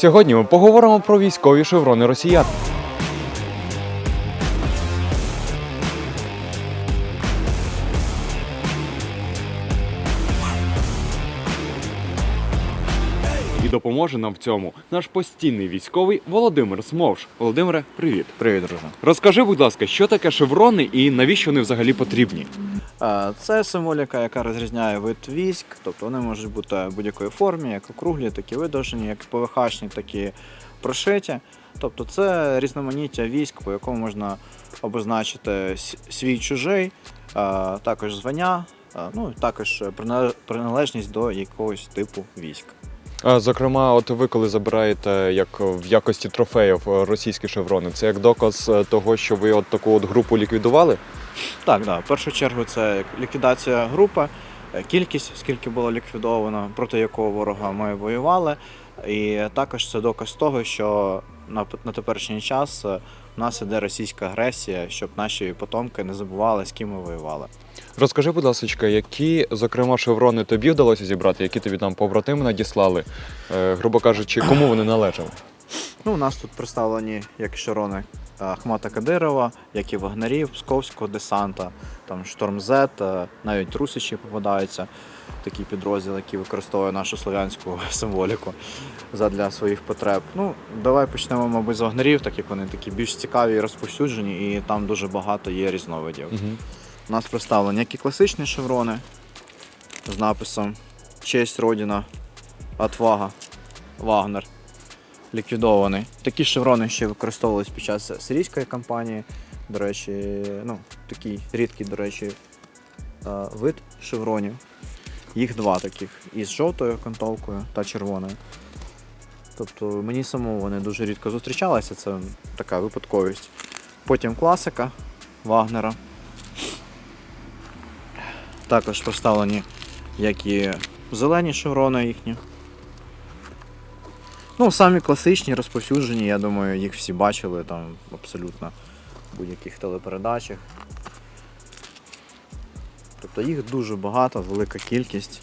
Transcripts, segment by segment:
Сьогодні ми поговоримо про військові шеврони росіян. Допоможе нам в цьому наш постійний військовий Володимир Смовш. Володимире, привіт. Привіт, друже. Розкажи, будь ласка, що таке шеврони і навіщо вони взагалі потрібні? Це символіка, яка розрізняє вид військ, тобто вони можуть бути в будь-якої формі, як округлі, так і видовжені, як ПВХшні, так і прошиті. Тобто це різноманіття військ, по якому можна обозначити свій чужий, також звання, ну також приналежність до якогось типу військ. Зокрема, от ви коли забираєте як в якості трофеїв е, російські шеврони, це як доказ е, того, що ви от таку от групу ліквідували? Так, да. В першу чергу це ліквідація групи, е, кількість, скільки було ліквідовано, проти якого ворога ми воювали. І також це доказ того, що на, на теперішній час в нас іде російська агресія, щоб наші потомки не забували, з ким ми воювали. Розкажи, будь ласка, які, зокрема, шеврони тобі вдалося зібрати, які тобі там побратими надіслали, е, грубо кажучи, кому вони належали? Ну, у нас тут представлені як широни е, Ахмата Кадирова, як і вагнерів, Псковського десанта, там Шторм З, е, навіть русичі попадаються. Такий підрозділ, який використовує нашу слов'янську символіку задля своїх потреб. Ну, давай почнемо, мабуть, з вагнерів, так як вони такі більш цікаві і розповсюджені, і там дуже багато є різновидів. Угу. У нас представлені як і класичні шеврони з написом Честь Родина, Отвага, Вагнер. Ліквідований. Такі шеврони ще використовувались під час сирійської кампанії. До речі, ну, такий рідкий, до речі, е, вид шевронів. Їх два таких із жовтою окантовкою та червоною. Тобто мені самому вони дуже рідко зустрічалися, це така випадковість. Потім класика Вагнера. Також поставлені як і зелені шеврони їхні. Ну, самі класичні, розповсюджені, я думаю, їх всі бачили там абсолютно в будь-яких телепередачах. Тобто їх дуже багато, велика кількість.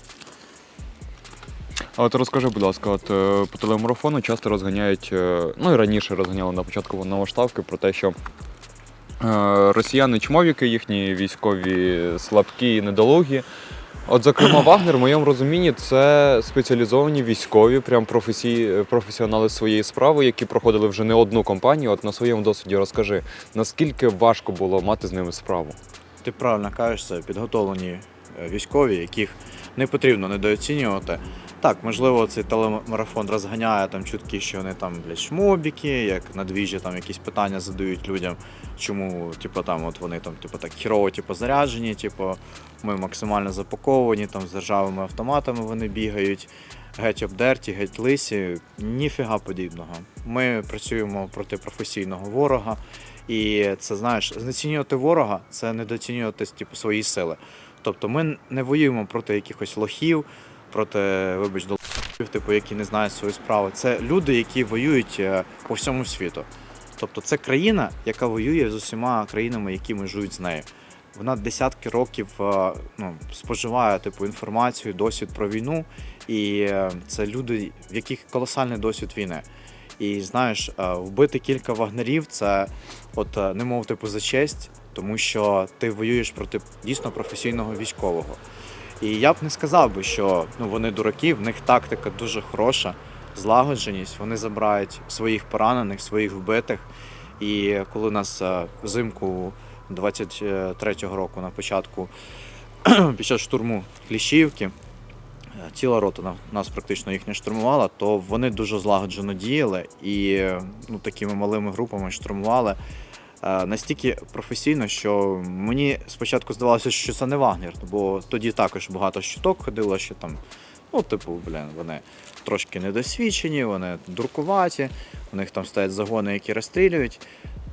А от розкажи, будь ласка, от е, по телемарафону часто розганяють, е, ну і раніше розганяли на початку новоштавки про те, що е, росіяни чмовіки їхні військові слабкі і недолугі. От, зокрема, Вагнер, в моєму розумінні, це спеціалізовані військові, прям професій, професіонали своєї справи, які проходили вже не одну кампанію. От на своєму досвіді розкажи, наскільки важко було мати з ними справу? Ти правильно кажеш, це підготовлені е, військові, яких не потрібно недооцінювати. Так, можливо, цей телемарафон розганяє там чутки, що вони там блядь, шмобіки, як на двіжі там якісь питання задають людям, чому типу, там от вони там типу, так хірово типу, заряджені, типу, ми максимально запаковані, там з державими автоматами вони бігають, геть обдерті, геть лисі. Ніфіга подібного. Ми працюємо проти професійного ворога. І це знаєш, знецінювати ворога це недооцінювати типу, свої сили. Тобто ми не воюємо проти якихось лохів, проти, вибач, долбів, типу, які не знають свою справу. Це люди, які воюють е, по всьому світу. Тобто це країна, яка воює з усіма країнами, які межують з нею. Вона десятки років е, ну, споживає типу, інформацію, досвід про війну, і е, це люди, в яких колосальний досвід війни. І знаєш, е, вбити кілька вагнерів це от е, немов типу за честь, тому що ти воюєш проти дійсно професійного військового. І я б не сказав би, що ну, вони дураки, в них тактика дуже хороша, злагодженість, вони забирають своїх поранених, своїх вбитих. І коли нас е, взимку 23-го року на початку під час штурму Кліщівки, ціла рота на- нас практично їх не штурмувала, то вони дуже злагоджено діяли і ну, такими малими групами штурмували. е, Настільки професійно, що мені спочатку здавалося, що це не Вагнер, бо тоді також багато щиток ходило, що там, ну, типу, блін, вони трошки недосвідчені, вони дуркуваті, у них там стоять загони, які розстрілюють.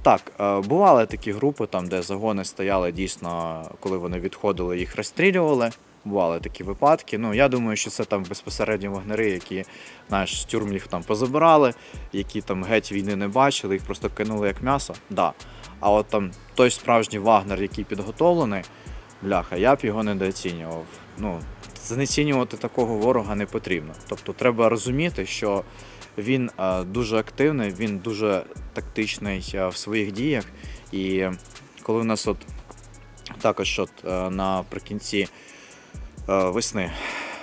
Так, е, бували такі групи, там, де загони стояли дійсно, коли вони відходили, їх розстрілювали. Бували такі випадки. Ну, я думаю, що це там безпосередньо вагнери, які знаєш, з тюрм їх там позабирали, які там геть війни не бачили, їх просто кинули як м'ясо. Да. А от там той справжній вагнер, який підготовлений, бляха, я б його недооцінював. Ну, знецінювати такого ворога не потрібно. Тобто треба розуміти, що він е, дуже активний, він дуже тактичний е, в своїх діях. І коли в нас от також от, е, наприкінці весни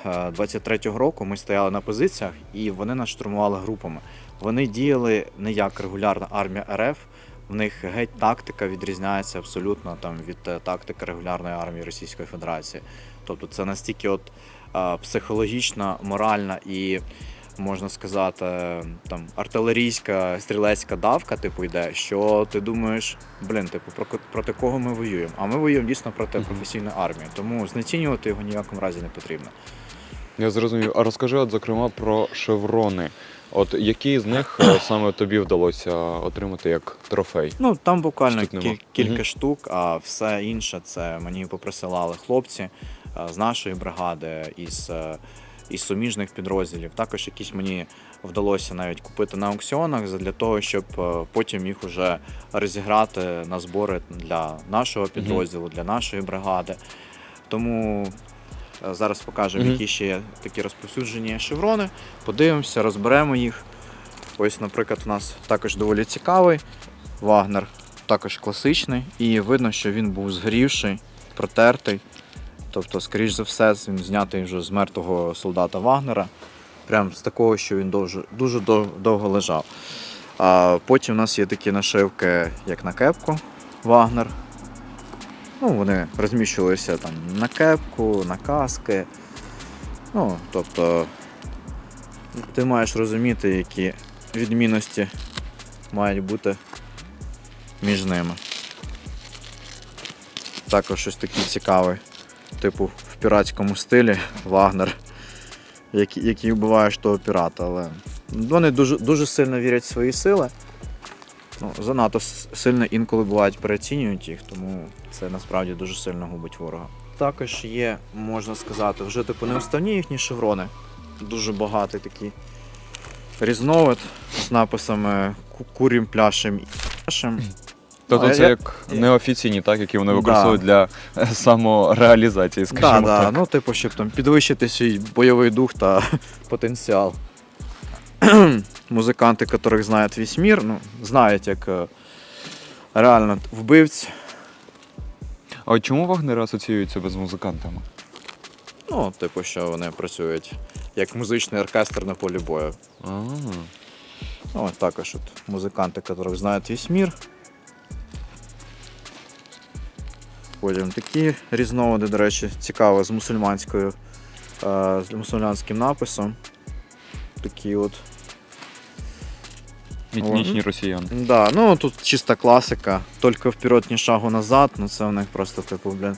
е, 23-го року ми стояли на позиціях і вони нас штурмували групами. Вони діяли не як регулярна армія РФ. В них геть тактика відрізняється абсолютно там від е, тактики регулярної армії Російської Федерації. Тобто це настільки от е, психологічна, моральна і можна сказати, там артилерійська стрілецька давка, типу, йде, що ти думаєш, блін, типу, про, проти кого ми воюємо? А ми воюємо дійсно проти Мгм. професійної армії, тому знецінювати його ні в якому разі не потрібно. Я зрозумів. А розкажи, от, зокрема, про шеврони. От які з них е, саме тобі вдалося отримати як трофей? Ну там буквально Штук нема. кі- кілька штук, а все інше це мені поприсилали хлопці е, з нашої бригади, із, е, із суміжних підрозділів. Також якісь мені вдалося навіть купити на аукціонах для того, щоб е, потім їх уже розіграти на збори для нашого підрозділу, для нашої бригади. Тому е, зараз покажемо, які ще є такі розповсюджені шеврони. Подивимося, розберемо їх. Ось, наприклад, у нас також доволі цікавий Вагнер, також класичний, і видно, що він був згорівший, протертий. Тобто, скоріш за все, він знятий вже з мертвого солдата Вагнера. Прям з такого, що він дуже, дуже довго лежав. А потім у нас є такі нашивки, як на кепку Вагнер. Ну, вони розміщувалися там на кепку, на каски. Ну, тобто, ти маєш розуміти, які відмінності мають бути між ними. Також щось такий цікавий, типу в піратському стилі Вагнер, який, який вбиваєш того пірата, але вони дуже, дуже сильно вірять в свої сили. Ну, занадто сильно інколи бувають переоцінюють їх, тому це насправді дуже сильно губить ворога. Також є, можна сказати, вже типу не уставні їхні шеврони. Дуже багатий такий різновид з написами курім пляшем і пляшем. Тобто це як неофіційні, так, які вони Да. використовують для е, самореалізації, скажімо Да, да, так. ну, типу, щоб там підвищити свій бойовий дух та потенціал. Музиканти, яких знають весь мір, ну, знають, як е, реально вбивць. А чому вагнери асоціюють себе з музикантами? Ну, типу, що вони працюють як музичний оркестр на полі бою. А, Ну, от також от музиканти, яких знають весь мір. Потім такі різновиди, до речі, цікаво з мусульманською, е, з мусульманським написом. Такі от. етнічні росіяни. Да, ну тут чиста класика. Тільки вперед, ні шагу назад. Ну це в них просто, типу, блін,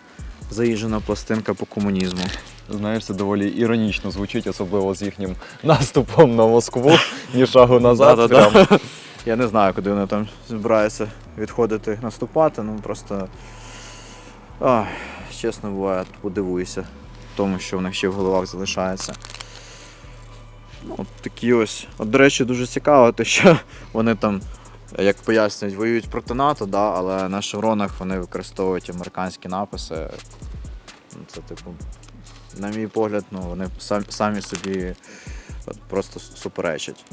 заїжджена пластинка по комунізму. Знаєш, це доволі іронічно звучить, особливо з їхнім наступом на Москву, ні шагу назад. Да-да-да. Я не знаю, куди вони там збираються відходити, наступати, ну просто. Ах, чесно буває, подивуюся тому, що в них ще в головах залишається. Ну, такі ось. От, до речі, дуже цікаво, те, що вони там, як пояснюють, воюють проти НАТО, да, але на шевронах вони використовують американські написи. Ну, Це, типу, на мій погляд, ну, вони сам- самі собі просто суперечать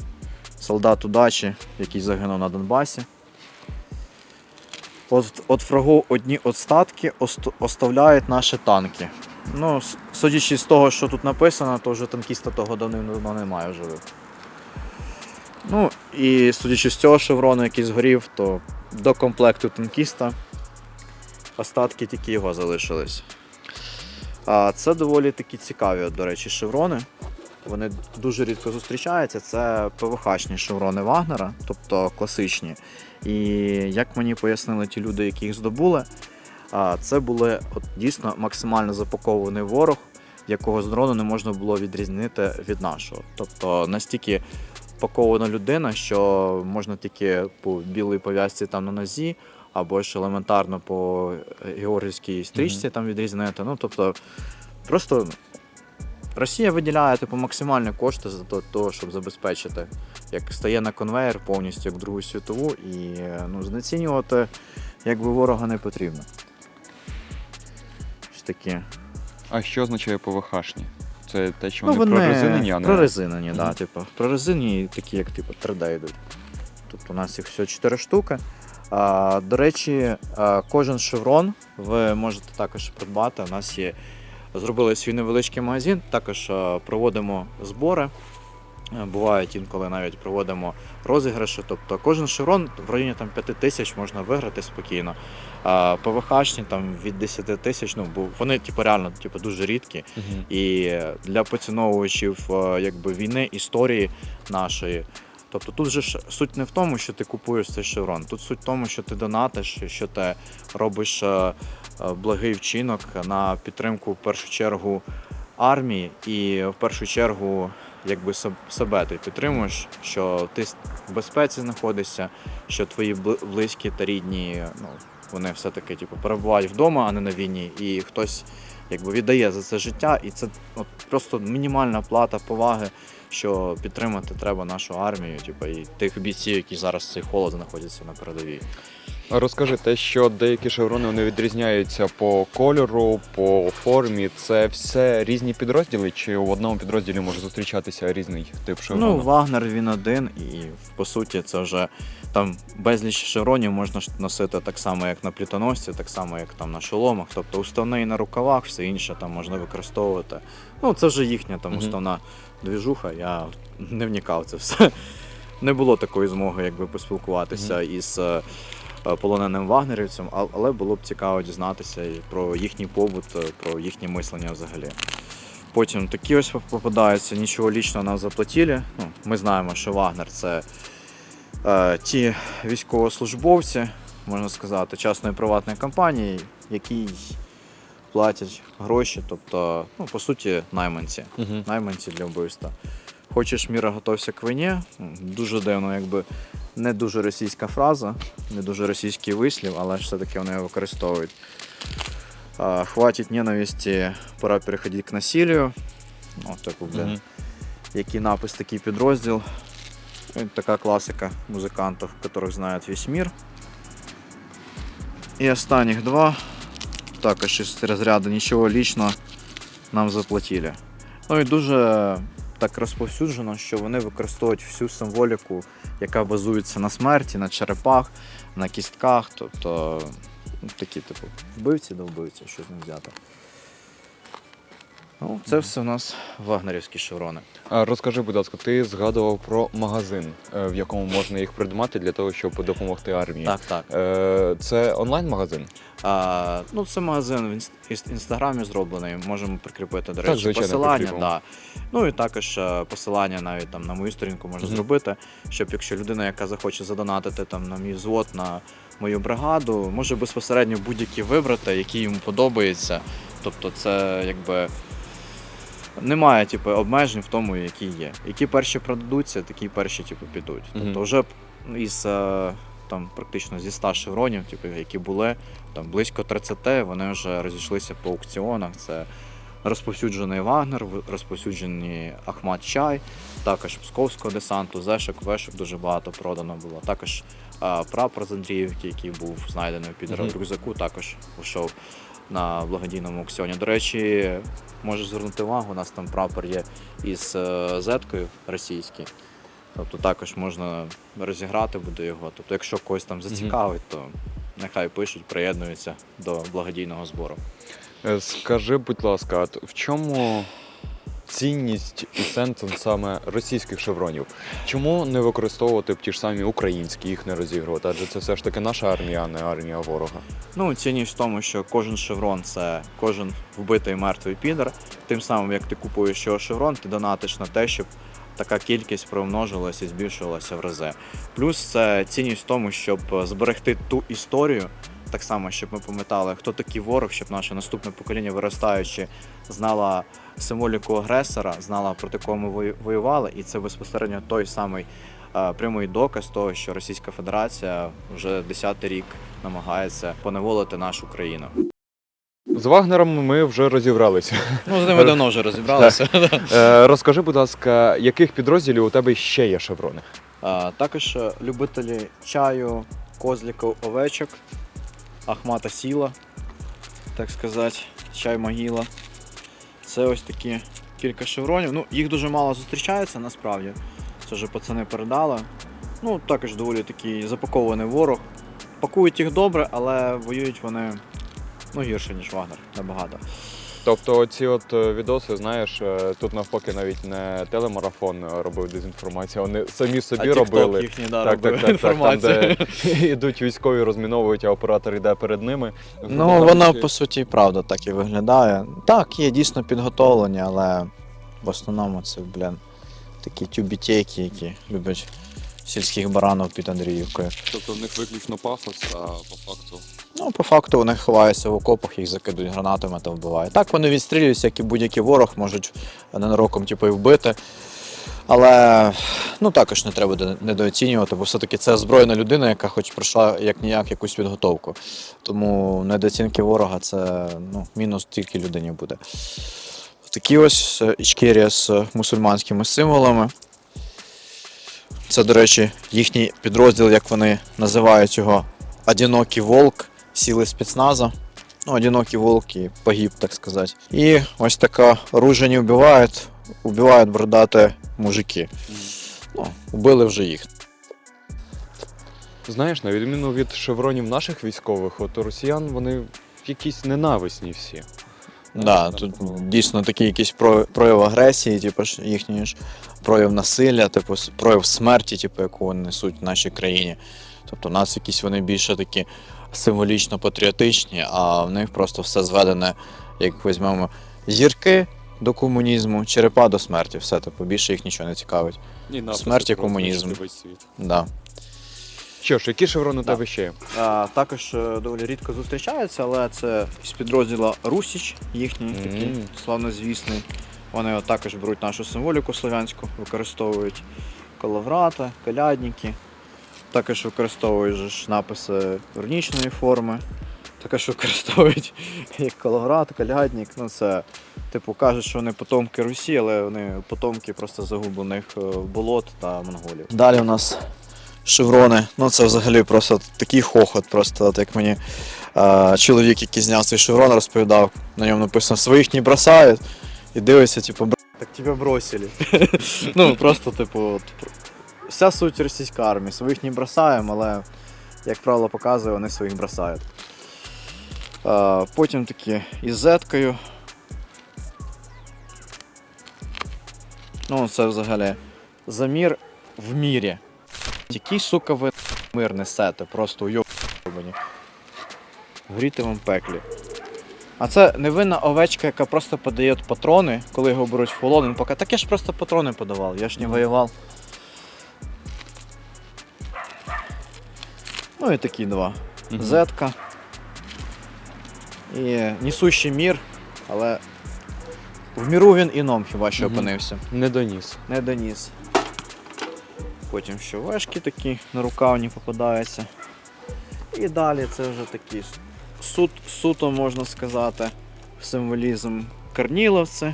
солдат удачі, який загинув на Донбасі. От, от врагу одні остатки оставляють наші танки. Ну, судячи з того, що тут написано, то вже танкіста того давним-давно немає в живих. Ну, і судячи з цього шеврону, який згорів, то до комплекту танкіста остатки тільки його залишились. А це доволі такі цікаві, до речі, шеврони. Вони дуже рідко зустрічаються. Це ПВХ-шні шеврони Вагнера, тобто класичні. І як мені пояснили ті люди, які їх здобули, це були от, дійсно максимально запакований ворог, якого з дрону не можна було відрізнити від нашого. Тобто настільки пакована людина, що можна тільки по білій пов'язці там на нозі, або ж елементарно по георгівській стрічці там відрізнити. Ну, тобто, просто Росія виділяє типу, максимальні кошти за то- того, щоб забезпечити, як стає на конвейер повністю як Другу світову, і е, ну, знецінювати якби ворога не потрібно. Ось такі. А що означає ПВХшні? Це те, що вони, прорезинені, а не. прорезинені, Мгм. да, типу, прорезинені, такі, як типу 3D йдуть. Тобто у нас їх всього 4 штуки. А, до речі, кожен шеврон ви можете також придбати. У нас є зробили свій невеличкий магазин, також проводимо збори. Е, Бувають інколи навіть проводимо розіграші. Тобто кожен шеврон в районі там, 5 тисяч можна виграти спокійно. А ПВХшні там від 10 тисяч, ну бо вони типу, реально типу, дуже рідкі. Мгм. І для поціновувачів е, якби, війни, історії нашої. Тобто тут же ж суть не в тому, що ти купуєш цей шеврон. Тут суть в тому, що ти донатиш, що ти робиш е, е, благий вчинок на підтримку в першу чергу армії, і в першу чергу якби себе. Ти підтримуєш, що ти в безпеці знаходишся, що твої близькі та рідні, ну вони все-таки типу, перебувають вдома, а не на війні, і хтось якби віддає за це життя, і це от, просто мінімальна плата поваги, що підтримати треба нашу армію, типу, і тих бійців, які зараз цей холод знаходяться на передовій. Розкажи те, що деякі шеврони вони відрізняються по кольору, по формі. Це все різні підрозділи, чи в одному підрозділі може зустрічатися різний тип шеврону? Ну, Вагнер він один, і по суті це вже там безліч шевронів можна носити так само, як на плітоносці, так само, як там на шоломах. Тобто уставний на рукавах, все інше там можна використовувати. Ну, це вже їхня там уставна двіжуха, я не вникав це все. Не було такої змоги, якби поспілкуватися із е, полоненим вагнерівцем, а- але було б цікаво дізнатися і про їхній побут, е, про їхнє мислення взагалі. Потім такі ось попадаються, нічого лічного нам заплатили. Ну, ми знаємо, що Вагнер це е, ті військовослужбовці, можна сказати, частної приватної компанії, які платять гроші, тобто, ну, по суті, найманці. Мгм. Найманці для вбивства. Хочеш міра, готовся к війні. Дуже дивно, якби не дуже російська фраза, не дуже російський вислів, але ж все-таки вони його використовують. А, хватить ненависті, пора переходити к насилию. Ну, типу, блін, Мгм. який напис, такий підрозділ. Така класика музикантів, яких знає весь мір. І останніх два. Також із розряду нічого лічно нам заплатили. Ну і дуже так розповсюджено, що вони використовують всю символіку, яка базується на смерті, на черепах, на кістках. Тобто ну, такі, типу, вбивці до вбивці, що з ним взяти. Ну, це все у нас вагнерівські шеврони. А розкажи, будь ласка, ти згадував про магазин, е, в якому можна їх придбати для того, щоб допомогти армії. Так, так. Е, Це онлайн-магазин? А, ну, це магазин в інст- інст- інстаграмі зроблений. Можемо прикріпити, до Так, речі, звичайно, посилання. прикріпимо. Да. Ну і також е, посилання навіть там на мою сторінку можна Мгм. зробити, щоб якщо людина, яка захоче задонатити там на мій взвод, на мою бригаду, може безпосередньо будь-які вибрати, які йому подобається. Тобто, це якби. Немає типу, обмежень в тому, які є. Які перші продадуться, такі перші типу, підуть. Мгм. Тобто вже із е, там, практично зі 100 шевронів, типу, які були, там близько 30, вони вже розійшлися по аукціонах. Це розповсюджений Вагнер, розповсюджений Ахмат Чай, також Псковського десанту, Зешок, Вешок дуже багато продано було. Також е, прапор з Андріївки, який був знайдений під Мгм. рюкзаку, також вийшов на благодійному аукціоні. До речі, можеш звернути увагу, у нас там прапор є із е, зеткою російський. Тобто також можна розіграти буде його. Тобто, якщо когось там зацікавить, то нехай пишуть, приєднуються до благодійного збору. Е, Скажи, будь ласка, в чому цінність і сенс саме російських шевронів? Чому не використовувати б ті ж самі українські, їх не розігрувати? Адже це все ж таки наша армія, а не армія ворога. Ну, цінність в тому, що кожен шеврон це кожен вбитий мертвий підер. Тим самим, як ти купуєш його шеврон, ти донатиш на те, щоб така кількість примножувалася і збільшувалася в рази. Плюс це цінність в тому, щоб зберегти ту історію, так само, щоб ми пам'ятали, хто такий ворог, щоб наше наступне покоління, виростаючи, знала символіку агресора, знала проти кого ми воювали, і це безпосередньо той самий е, прямий доказ того, що Російська Федерація вже десятий рік намагається поневолити нашу країну. З Вагнером ми вже розібралися. Ну, з ними давно вже розібралися. Е, Розкажи, будь ласка, яких підрозділів у тебе ще є шеврони? Також е, любителі чаю, козліків, овечок, Ахмата Сіла, так сказати, чай могила. Це ось такі кілька шевронів. Ну, їх дуже мало зустрічається насправді. Це вже пацани передали. Ну, також доволі такий запакований ворог. Пакують їх добре, але воюють вони ну, гірше, ніж Вагнер, набагато. Тобто ці от е, відоси, знаєш, е, тут навпаки навіть не телемарафон е, робив дезінформацію, вони самі собі а робили. їхній, да, Так, робив так, так, так, там, де йдуть військові, розміновують, а оператор йде перед ними. Ну, Там воно по суті і правда так і виглядає. Так, є дійсно підготовлені, але в основному це, блін, такі тюбітейки, які люблять сільських баранів під Андріївкою. Тобто в них виключно пафос, а по факту. Ну, по факту вони ховаються в окопах, їх закидують гранатами та вбивають. Так вони відстрілюються, як і будь-який ворог, можуть ненароком типу, і вбити. Але ну, також не треба недооцінювати, бо все-таки це озброєна людина, яка хоч пройшла як ніяк якусь підготовку. Тому недооцінки ворога це ну, мінус тільки людині буде. Такі ось е, ічкерія з мусульманськими символами. Це, до речі, їхній підрозділ, як вони називають його, одинокий волк сили спецназа. Ну, одинокий волк і погиб, так сказати. І ось така оружие не вбивають, вбивають бородати мужики. Ну, вбили вже їх. Знаєш, на відміну від шевронів наших військових, от у росіян вони якісь ненависні всі. Да, тут дійсно такий якийсь про- прояв агресії, типу їхній ж прояв насилля, типу прояв смерті, типу, яку вони несуть в нашій країні. Тобто у нас якісь вони більше такі символічно патріотичні, а в них просто все зведене, як візьмемо зірки до комунізму, черепа до смерті. Все, типу, більше їх нічого не цікавить. Ні, Смерть і комунізм. Да. Що ж, які шеврони у Да. тебе ще? є? А, також е, доволі рідко зустрічаються, але це з підрозділу Русіч, їхній такий Мгм. славнозвісний. Вони от також беруть нашу символіку слов'янську, використовують коловрата, колядники. Також ж написи рунічної форми. Також використовують як коловрат, колядник. Ну це, типу, кажуть, що вони потомки Русі, але вони потомки просто загублених е, болот та монголів. Далі у нас шеврони. Ну це взагалі просто такий хохот. Просто от як мені е, чоловік, який зняв цей шеврон, розповідав, на ньому написано своїх не бросають. І дивиться, типу, «Бра- так тебе бросили. ну, просто, типу, вся суть російської армії. Своїх не бросаємо, але, як правило, показує, вони своїх бросають. Потім такі із зеткою. Ну, це взагалі замір в мірі. Який, сука, ви мир несете, просто уйобані. Гріти вам пеклі. А це невинна овечка, яка просто подає патрони, коли його беруть в полон. Він поки так я ж просто патрони подавав, я ж не воював. Ну і такі два. Мгм. Зетка. І несущий мір, але в міру він іном хіба що Мгм. опинився. Не доніс. Не доніс. Потім ще вешки такі на рукавні попадаються. І далі це вже такі суд, суто, можна сказати, символізм корніловці.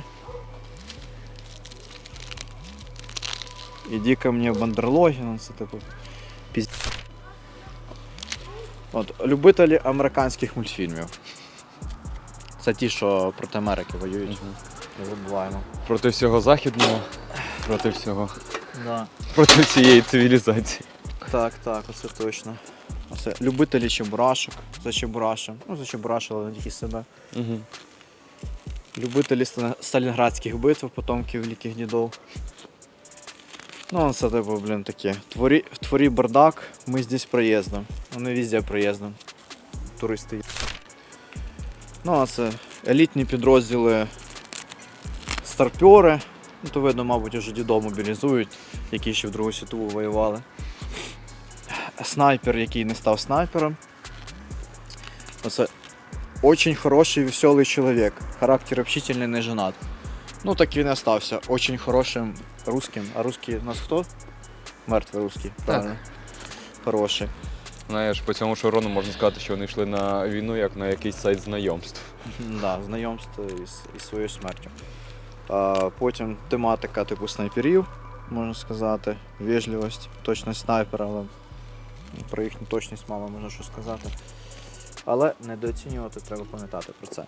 Іди ко мені бандерлоги, ну це типу піз... От, любителі американських мультфільмів. Це ті, що проти Америки воюють. Не забуваємо. Проти всього західного, проти всього. Да. Проти всієї цивілізації. Так, так, оце точно. Оце любителі чебурашок за чебурашем. Ну, за чебурашем, але не тільки себе. Угу. Любителі сталінградських битв, потомків великих дідов. Ну, це типу, блін, таке. Творі, в творі бардак, ми здесь проїздом. Вони везде проїздом. Туристи. Ну, а це елітні підрозділи старпьори. Ну, то видно, мабуть, уже дідов мобілізують, які ще в Другу світову воювали. Снайпер, який не став снайпером. Оце очень хороший, веселий чоловік. Характер общительний, не женат. Ну, так він і остався. Очень хорошим русским. А русський у нас хто? Мертвий русський, правильно. Хороший. Знаєш, по цьому шеврону можна сказати, що вони йшли на війну як на якийсь сайт знайомств. Да, знайомство із, із своєю смертю. А, потім тематика типу снайперів, можна сказати. Вежливість, точність снайпера, але про їхню точність мало можна що сказати. Але недооцінювати треба пам'ятати про це.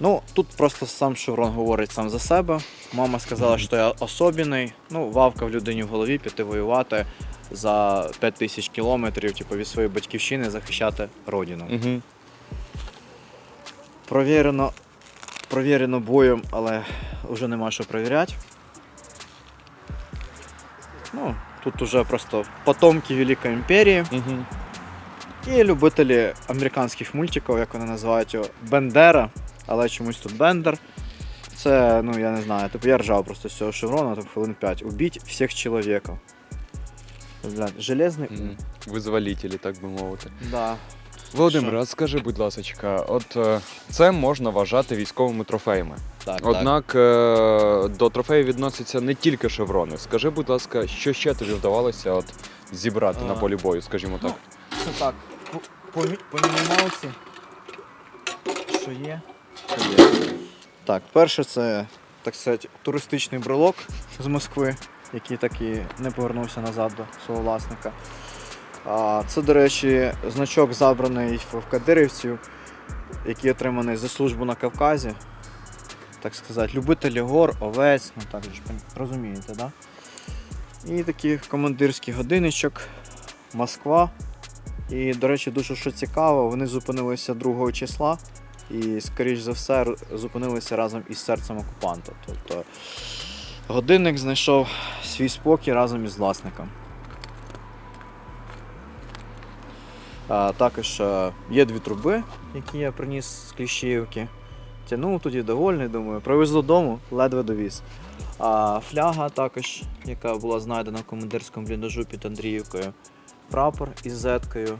Ну, тут просто сам шеврон говорить сам за себе. Мама сказала, що я особений. Ну, вавка в людині в голові піти воювати за 5 тисяч кілометрів, типу, від своєї батьківщини захищати родину. Угу. Провірено, провірено боєм, але вже нема що перевіряти. Ну, тут уже просто потомки Великої імперії Угу. І любителі американських мультиків, як вони називають його, Бендера, але чомусь тут Бендер. Це, ну я не знаю, типу я ржав просто з цього шеврона, там хвилин 5. Убіть всіх чоловіків. Блядь, железний. ум. Визволителі, так би мовити. Да. Володимир, Що? а скажи, будь ласка, от е, це можна вважати військовими трофеями. Так, так. Однак е, до трофеїв відносяться не тільки шеврони. Скажи, будь ласка, що ще тобі вдавалося от зібрати на А. полі бою, скажімо так. Це так. По. Що є? Що є. Так, перше це, так сказати, туристичний брелок з Москви, який так і не повернувся назад до свого власника. А, це, до речі, значок забраний в кадирівців, який отриманий за службу на Кавказі. Так сказати, любителі гор, овець, ну так ж розумієте, да? І такий командирський годинничок, Москва. І, до речі, дуже що цікаво, вони зупинилися 2 числа і, скоріш за все, зупинилися разом із серцем окупанта. Тобто годинник знайшов свій спокій разом із власником. А, також е, є дві труби, які я приніс з Кліщіївки. Тянув тоді довольний, думаю, привезу додому, ледве довіз. А фляга також, яка була знайдена в командирському бліндажу під Андріївкою. Прапор із зеткою.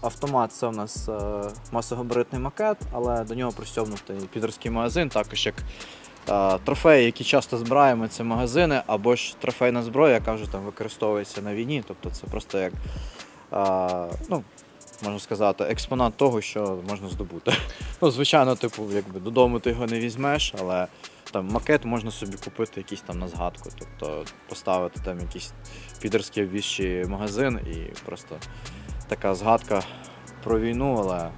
Автомат це у нас е, масогабаритний макет, але до нього пристьобнутий підерський магазин, також як трофеї, які часто збираємо, це магазини, або ж трофейна зброя, яка вже там використовується на війні. Тобто це просто як, ну, можна сказати, експонат того, що можна здобути. Ну, звичайно, типу, якби додому ти його не візьмеш, але там макет можна собі купити якийсь там на згадку. Тобто поставити там якийсь підерський віщий магазин і просто така згадка про війну, але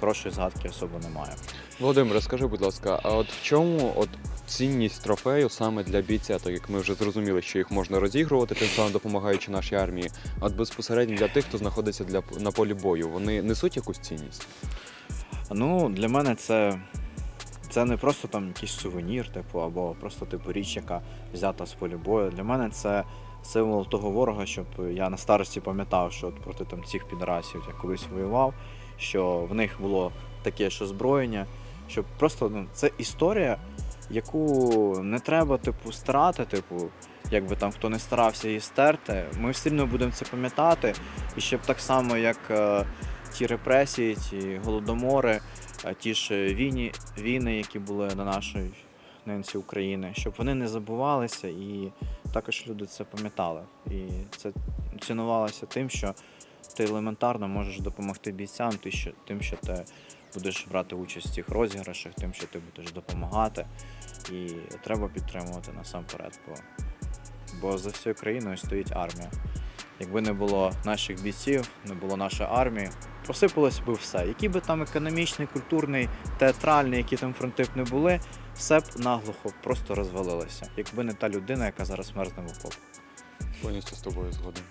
хорошої згадки особо немає. Володимир, скажи, будь ласка, а от в чому от цінність трофею саме для бійця, так як ми вже зрозуміли, що їх можна розігрувати, тим самим допомагаючи нашій армії, а безпосередньо для тих, хто знаходиться для на полі бою, вони несуть якусь цінність? Ну, для мене це, це не просто там якийсь сувенір, типу, або просто типу річ, яка взята з полі бою. Для мене це символ того ворога, щоб я на старості пам'ятав, що от проти там цих підрасів я колись воював, що в них було таке ж озброєння, щоб просто ну, це історія, яку не треба, типу, старати, типу. Якби там хто не старався її стерти, ми все одно будемо це пам'ятати. І щоб так само, як е, ті репресії, ті голодомори, а ті ж війни, війни, які були на нашій ненці України, щоб вони не забувалися і також люди це пам'ятали. І це цінувалося тим, що ти елементарно можеш допомогти бійцям, ти що, тим, що ти будеш брати участь в цих розіграшах, тим, що ти будеш допомагати. І треба підтримувати насамперед, бо, бо за всією країною стоїть армія. Якби не було наших бійців, не було нашої армії, посипалось би все. Який би там економічний, культурний, театральний, які там фронти б не були, все б наглухо просто розвалилося. Якби не та людина, яка зараз мерзне в окоп. Повністю з тобою згоден.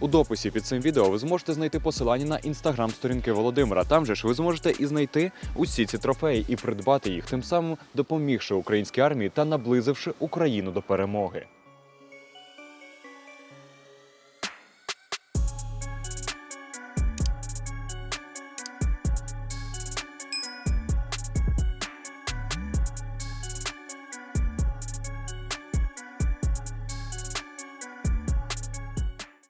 У дописі під цим відео ви зможете знайти посилання на інстаграм-сторінки Володимира. Там же ж ви зможете і знайти усі ці трофеї і придбати їх, тим самим допомігши українській армії та наблизивши Україну до перемоги.